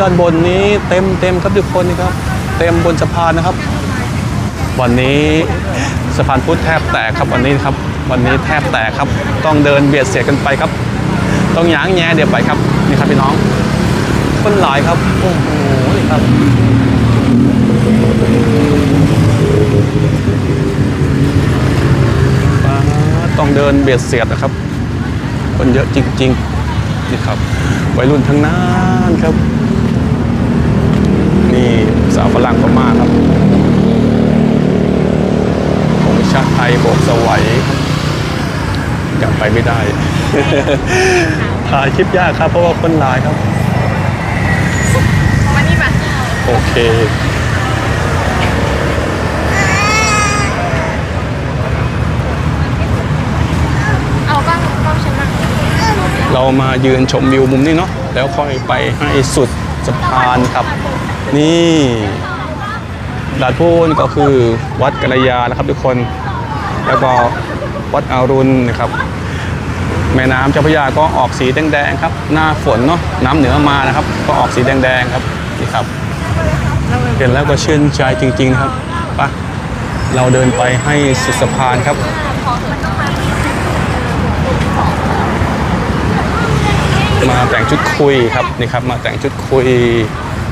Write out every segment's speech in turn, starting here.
ด้านบนนี้เต็มเต็มครับทุกคนนี่ครับ เต็มบนสะพานนะครับ วันนี้สะพานพุทธแทบแตกครับวันนี้ครับ วันนี้แทบแตกครับ ต้องเดินเบียดเสียดกันไปครับ ต้องหยางแง่เดี๋ยวไปครับนี่ครับพี่น้อง คนหลายครับโอ้โหนี่ครับต้องเดินเบียดเสียดนะครับ คนเยอะจริง ๆ นี่ครับวัยรุ่นทั้งนั้นครับาวฝรั่งก็มาครับผมชาติไทยโบกสวัยครับกลับไปไม่ได้ ถ่ายคลิปยากครับ เพราะว่าคนหลายครับ มานี่มาโอเคเอากล้องกล้องฉันมาเรามายืนชมวิวมุมนี้เนาะแล้วค่อยไปให้สุดสะพานครับ นี่ดาดพูนก็คือวัดกัลยานะครับทุกคน แล้วก็วัดอารุณนะครับ แม่น้ำเจ้าพระยาก็ออกสีแดงๆครับ หน้าฝนเนาะน้ำเหนือมานะครับ ก็ออกสีแดงๆครับนี่ครับเห็นแล้วก็ชื่นใจจริง ๆ ครับปะเราเดินไปให้สุดสะพานครับมาแต่งชุดคุยครับนี่ครับ มาแต่งชุดคุย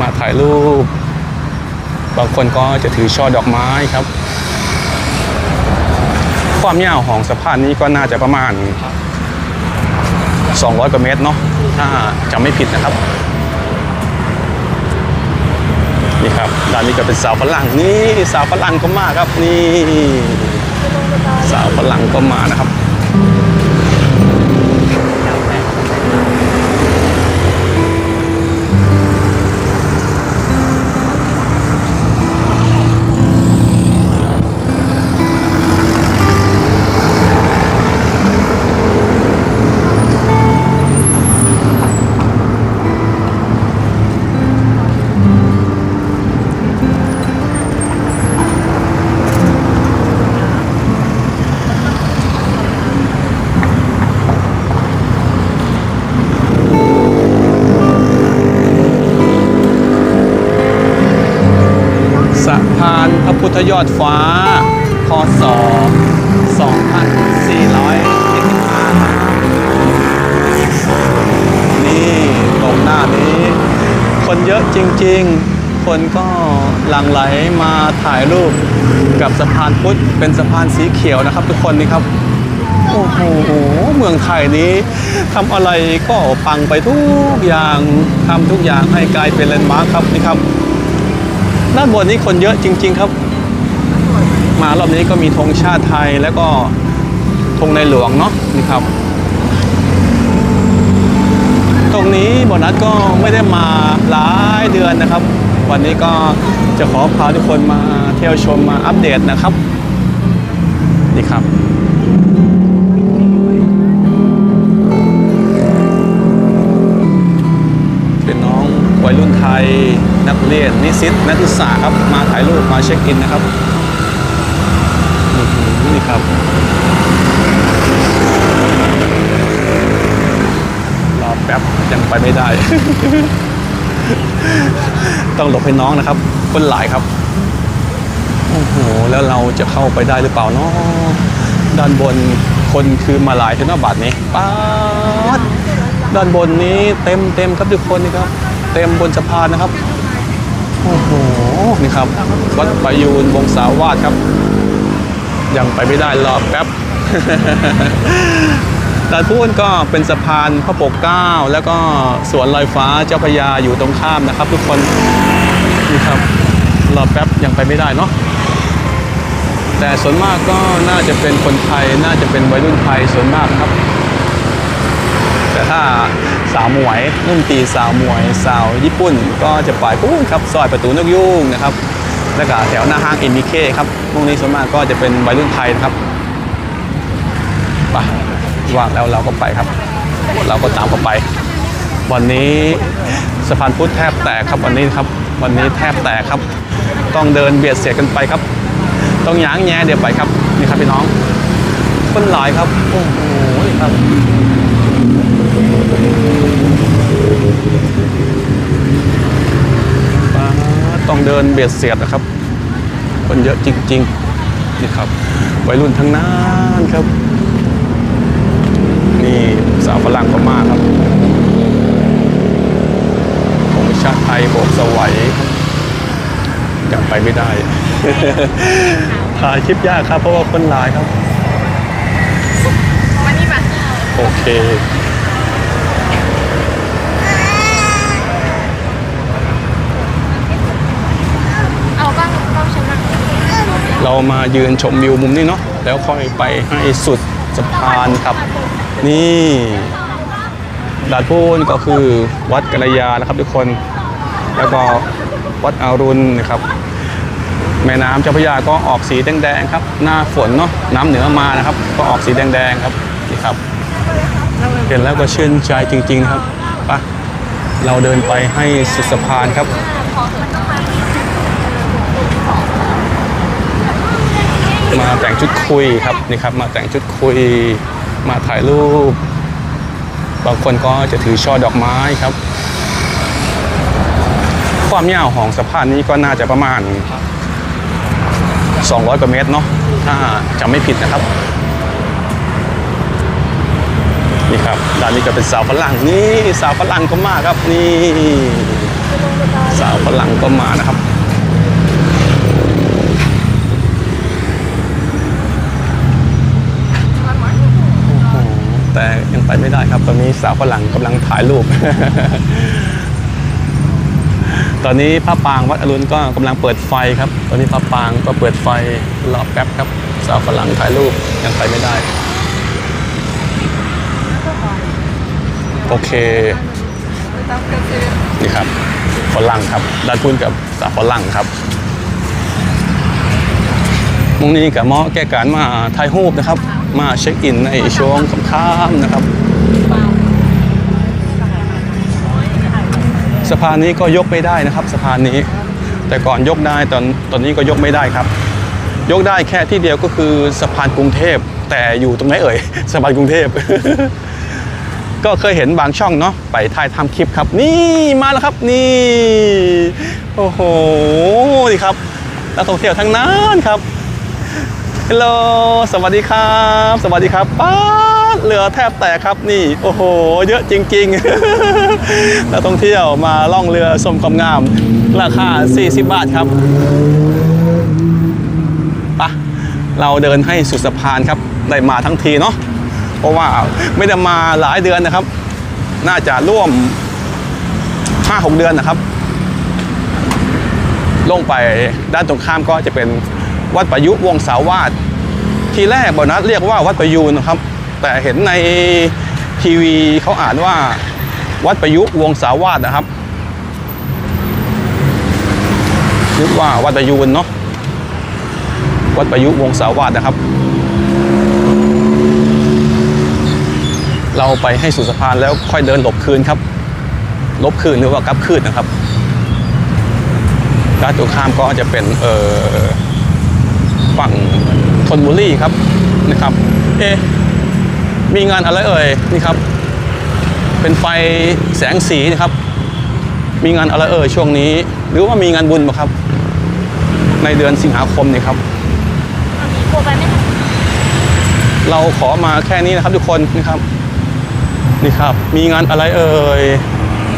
มาถ่ายรูป บางคนก็จะถือช่อดอกไม้ครับ ความยาวของสะพานนี้ก็น่าจะประมาณ 200กว่าเมตรเนาะถ้าจำไม่ผิดนะครับนี่ครับด้านนี้ก็เป็นสาวฝรั่งนี่สาวฝรั่งก็มาครับนี่ สาวฝรั่งก็มานะครับ ยอดฟ้า คศ 2475 นี่ตรงหน้านี้ คนเยอะจริงๆ คนก็หลั่งไหลมาถ่ายรูปกับสะพานพุทธเป็นสะพานสีเขียวนะครับ ทุกคนนี่ครับ โอ้โห เมืองไทยนี้ทำอะไรก็ปังไปทุกอย่างทำทุกอย่างให้กลายเป็นแลนด์มาร์คครับนี่ครับด้านบนนี้คนเยอะจริง ๆ ครับ มารอบนี้ก็มีธงชาติไทยแล้วก็ธงในหลวงเนาะนี่ครับ ตรงนี้โบนัสก็ไม่ได้มาหลายเดือนนะครับ วันนี้ก็จะขอพาทุกคนมาเที่ยวชมมาอัปเดตนะครับนี่ครับเป็นน้องวัยรุ่นไทยนักเรียนนิสิตนักศึกษาครับ มาถ่ายรูปมาเช็คอินนะครับ นี่ครับรอแป๊บยังไปไม่ได้ ต้องหลบให้น้องนะครับ คนหลายครับ โอ้โห แล้วเราจะเข้าไปได้หรือเปล่าเนาะด้านบนคนคือมาหลายเทนบัตรนี้ป๊าดด้านบนนี้เต็มเต็มครับทุกคนนี่ครับ เต็มบนสะพานนะครับ โอ้โห นี่ครับ วัดประยูนวงศาวาสครับ ยังไปไม่ได้รอแป๊บด้านพูนก็เป็นสะพานพระปกเก้า แล้วก็สวนลอยฟ้าเจ้าพยาอยู่ตรงข้ามนะครับ ทุกคนนี่ครับรอแป๊บยังไปไม่ได้เนาะแต่ส่วนมากก็น่าจะเป็นคนไทยน่าจะเป็นวัยรุ่นไทยส่วนมากครับ แต่ถ้าสาวหมวยนุ่มตีสาวหมวยสาวญี่ปุ่น ก็จะไปปุ๊บครับซอยประตูนกยูงนะครับ แล้วก็แถวหน้าห้างเอ็มิเคครับพวกนี้ส่วนมากก็จะเป็นวัยรุ่นไทยนะครับไปว่างแล้วเราก็ไปครับ เราก็ตามเขาไป วันนี้สะพานพุทธแทบแตกครับวันนี้ครับ วันนี้แทบแตกครับ ต้องเดินเบียดเสียดกันไปครับ ต้องหยางแง่เดี๋ยวไปครับนี่ครับพี่น้องคนหลายครับ โอ้โหครับ เดินเบียดเสียดนะครับ คนเยอะจริงๆนี่ครับวัยรุ่นทั้งนั้นครับ นี่สาวฝรั่งก็มาครับผมชาติไทยโบกสวัยครับยังไปไม่ได้ ถ่ายคลิปยากครับ เพราะว่าคนหลายครับ วันนี้ป่ะโอเค เอากล้องกล้องฉันมา เรามายืนชมวิวมุมนี้เนาะแล้วค่อยไปให้สุดสะพานครับ นี่ด่านพูนก็คือวัดกัลยานะครับทุกคน แล้วก็วัดอารุณนะครับ แม่น้ำเจ้าพระยาก็ออกสีแดงๆครับ หน้าฝนเนาะน้ำเหนือมานะครับ ก็ออกสีแดงๆครับนี่ครับ เห็นแล้วก็ชื่นใจจริงๆนะครับไปะเราเดินไปให้สุดสะพานครับ มาแต่งชุดคุยครับนี่ครับ มาแต่งชุดคุย มาถ่ายรูป บางคนก็จะถือช่อดอกไม้ครับ ความยาวของสะพานนี้ก็น่าจะประมาณ 200กว่าเมตรเนาะถ้าจำไม่ผิดนะครับนี่ครับด้านนี้ก็เป็นสาวฝรั่งนี่สาวฝรั่งก็มาครับนี่ สาวฝรั่งก็มานะครับ แต่ยังไปไม่ได้ครับ ตอนนี้สาวฝรั่งกำลังถ่ายรูป ตอนนี้พระปางวัดอรุณก็กำลังเปิดไฟครับ ตอนนี้พระปางก็เปิดไฟรอแป๊บครับ สาวฝรั่งถ่ายรูปยังไปไม่ได้ โอเค นี่ครับฝรั่งครับด้านพุนกับสาวฝรั่งครับมงนี้กับมอแก้การมาถ่ายรูปนะครับ มาเช็คอินในช่วงค่ำๆนะครับ สะพานนี้ก็ยกไม่ได้นะครับสะพานนี้ แต่ก่อนยกได้ตอนตอนนี้ก็ยกไม่ได้ครับ ยกได้แค่ที่เดียวก็คือสะพานกรุงเทพ แต่อยู่ตรงไหนเอ่ยสะพานกรุงเทพ ก็เคยเห็นบางช่องเนาะไปถ่ายทำคลิปครับ นี่มาแล้วครับนี่โอ้โหนี่ครับนักท่องเที่ยวทั้งนั้นครับฮัลโหลสวัสดีครับ สวัสดีครับป้า เรือแทบแตกครับนี่ โอ้โห เยอะจริงๆนักท่องเที่ยวมาล่องเรือชมความงาม ราคา 40 บาทครับปะเราเดินให้สุดสะพานครับ ได้มาทั้งทีเนาะเพราะว่าไม่ได้มาหลายเดือนนะครับ น่าจะร่วม 5-6 เดือนนะครับ ลงไปด้านตรงข้ามก็จะเป็นวัดประยุวงศาวาสทีแรกบอนัสเรียกว่าวัดประยูนนะครับ แต่เห็นในทีวีเขาอ่านว่าวัดประยุวงศาวาสนะครับนึกว่าวัดประยูนเนาะวัดประยุวงศาวาสนะครับ เราไปให้สุสพานแล้วค่อยเดินหลบคืนครับ ลบคืนหรือว่ากลับคืนนะครับด้านตรงข้ามก็จะเป็นเอ่อฝั่งธนบุรีครับนะครับ เอ๊ะ มีงานอะไรเอ่ยนี่ครับ เป็นไฟแสงสีนะครับ มีงานอะไรเอ่ยช่วงนี้ หรือว่ามีงานบุญปะครับ ในเดือนสิงหาคมนี่ครับกลัวไปไหมเราขอมาแค่นี้นะครับทุกคนนะครับ นี่ครับ มีงานอะไรเอ่ย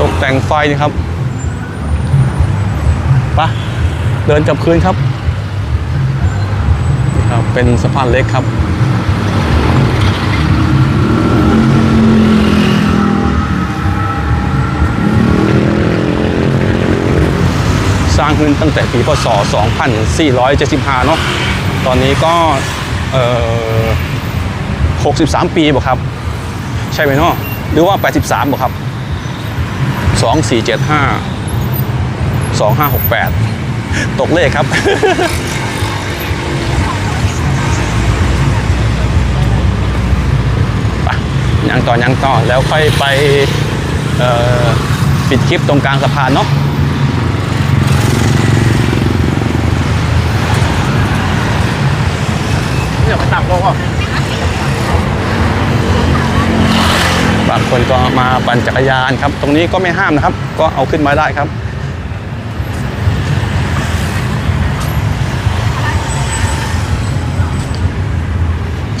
ตกแต่งไฟนี่ครับไปะเดินกลับคืนครับนี่ครับ เป็นสะพานเล็กครับ สร้าง ขึ้นตั้งแต่ปีพศ 2475 เนาะตอนนี้ก็เอ่อ63 ปีบ่ครับ ใช่ไหมเนาะหรือว่า 83บ่ครับ 2475 2568 ตกเลขครับไปยังต่อยังต่อแล้วค่อยไปปิดคลิปตรงกลางสะพานเนาะ เดี๋ยวมัตับลงบางคนก็มาปั่นจักรยานครับ ตรงนี้ก็ไม่ห้ามนะครับ ก็เอาขึ้นมาได้ครับ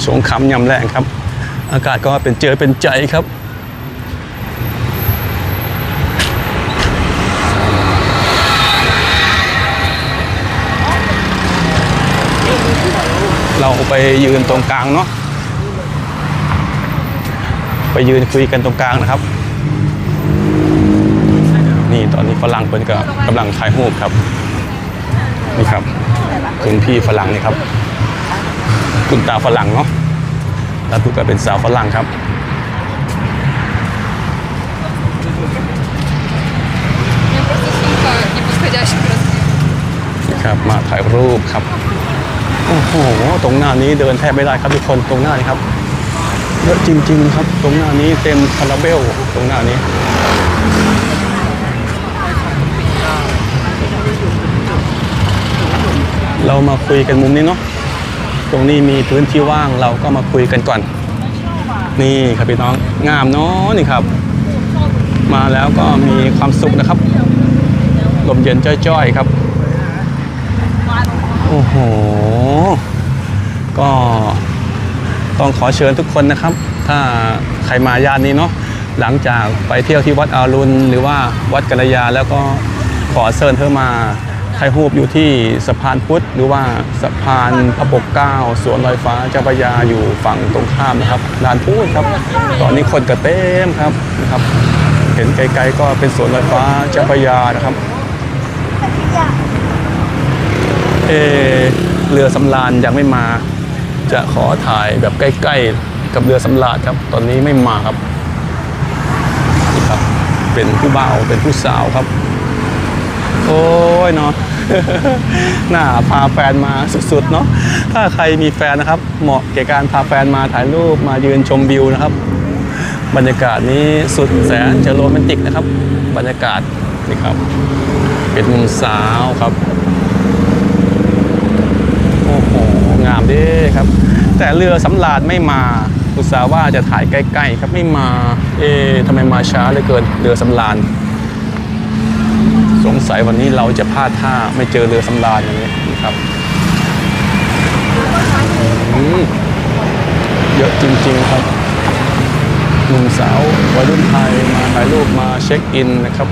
สงคำยำแรงครับ อากาศก็เป็นเจอเป็นใจครับ เราไปยืนตรงกลางเนาะไปยืนคุยกันตรงกลางนะครับ นี่ตอนนี้ฝรั่งเพิ่นก็กำลังถ่ายรูปครับ นี่ครับ คุณพี่ฝรั่งนี่ครับ คุณตาฝรั่งเนาะตาตุ๊กก็เป็นสาวฝรั่งครับครับมาถ่ายรูปครับ อ้โหตรงหน้านี้เดินแทบไม่ได้ครับทุกคนตรงหน้านี้ครับเยอะจริง ๆ ครับ ตรงหน้านี้เต็มคาราเบลตรงหน้านี้เรามาคุยกันมุมนี้เนาะ ตรงนี้มีพื้นที่ว่างเราก็มาคุยกันก่อน นี่ครับพี่น้อง งามเนาะนี่ครับ มาแล้วก็มีความสุขนะครับ ลมเย็นจ้อยๆครับ โอ้โห ก็ต้องขอเชิญทุกคนนะครับ ถ้าใครมาย่านนี้เนาะหลังจากไปเที่ยวที่วัดอารุณ หรือว่าวัดกัลยาแล้วก็ขอเชิญเธอมาถ่ายรูปอยู่ที่สะพานพุทธ หรือว่าสะพานพระปกเก้าสวนลอยฟ้าเจ้าพระยาอยู่ฝั่งตรงข้ามนะครับลานพูดครับ ตอนนี้คนก็เต็มครับนะครับ เห็นไกลๆก็เป็นสวนลอยฟ้าเจ้าพระยานะครับ เออ เรือสำราญยังไม่มา จะขอถ่ายแบบใกล้ๆ กับเรือสำราญครับ ตอนนี้ไม่มาครับนี่ครับ เป็นผู้บ่าวเป็นผู้สาวครับ โอ้ยเนาะน่าพาแฟนมาสุดๆเนาะถ้าใครมีแฟนนะครับ เหมาะแก่การพาแฟนมาถ่ายรูปมายืนชมวิวนะครับ บรรยากาศนี้สุดแสนจะโรแมนติกนะครับ บรรยากาศนี่ครับ เป็นมุมสาวครับ โอ้โห งาม เด้ครับ แต่เรือสำราญไม่มาอุตส่าห์ว่าจะถ่ายใกล้ๆครับไม่มาเอ๊ะทำไมมาช้าเหลือเกินเรือสำราญสงสัยวันนี้เราจะพลาดท่าไม่เจอเรือสำราญอย่างนี้นะครับเยอะจริงๆครับหนุ่มสาววัยรุ่นไทยมาถ่ายรูปมาเช็คอินนะครับ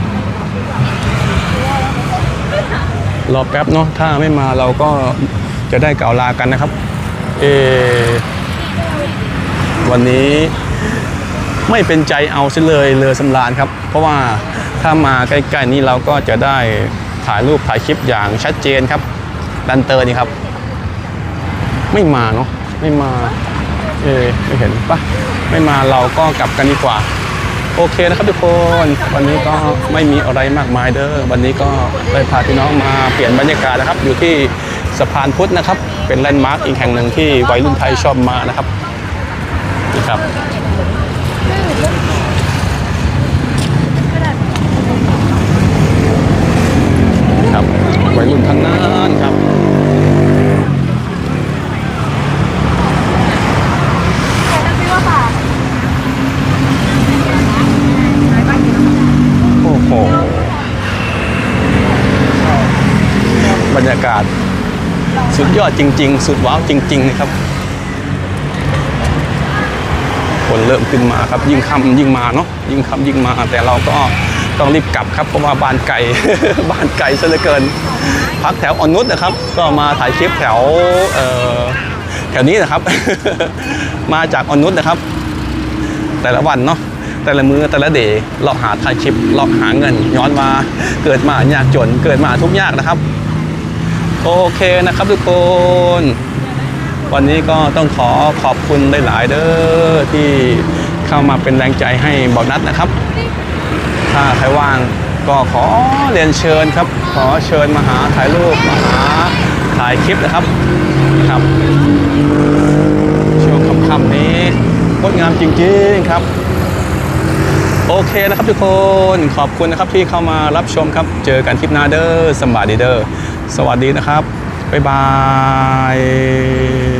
รอแป๊บเนาะถ้าไม่มาเราก็ จะได้กล่าวลากันนะครับ เอ วันนี้ไม่เป็นใจเอาซะเลยเรือสำราญครับ เพราะว่าถ้ามาใกล้ๆนี้เราก็จะได้ถ่ายรูปถ่ายคลิปอย่างชัดเจนครับดันเตอร์นี่ครับ ไม่มาเนาะไม่มา เออไม่เห็นปะไม่มาเราก็กลับกันดีกว่า โอเคนะครับทุกคน วันนี้ก็ไม่มีอะไรมากมายเด้อวันนี้ก็ได้พาพี่น้องมาเปลี่ยนบรรยากาศนะครับ อยู่ที่ สะพานพุทธนะครับ เป็นแลนด์มาร์กอีกแห่งหนึ่งที่วัยรุ่นไทยชอบมานะครับนี่ครับวัยรุ่นทั้งนั้นครับ โอ้โห บรรยากาศ สุดยอดจริง ๆ สุดว้าวจริง ๆ นะครับ คนเริ่มขึ้นมาครับ ยิ่งค่ำยิ่งมาเนาะยิ่งค่ำยิ่งมา แต่เราก็ต้องรีบกลับครับเพราะว่าบ้านไกลบ้านไกลซะเหลือเกิน พักแถวอ่อนนุชนะครับ ก็มาถ่ายคลิปแถวเอ่อแถวนี้นะครับ มาจากอ่อนนุชนะครับ แต่ละวันเนาะแต่ละมือแต่ละเดย์เราหาถ่ายคลิปเราหาเงิน ย้อนมาเกิดมายากจนเกิดมาทุกยากนะครับ โอเคนะครับทุกคน วันนี้ก็ต้องขอขอบคุณหลาย ๆ เด้อที่เข้ามาเป็นแรงใจให้บอนัดนะครับ ถ้าใครว่างก็ขอเรียนเชิญครับ ขอเชิญมาหาถ่ายรูปมาหาถ่ายคลิปนะครับครับ ช่วงค่ำๆนี้งดงามจริง ๆ ครับ โอเคนะครับทุกคนขอบคุณนะครับที่เข้ามารับชมครับ เจอกันคลิปหน้าเด้อสบายดีเด้อ สวัสดีนะครับ บ๊ายบาย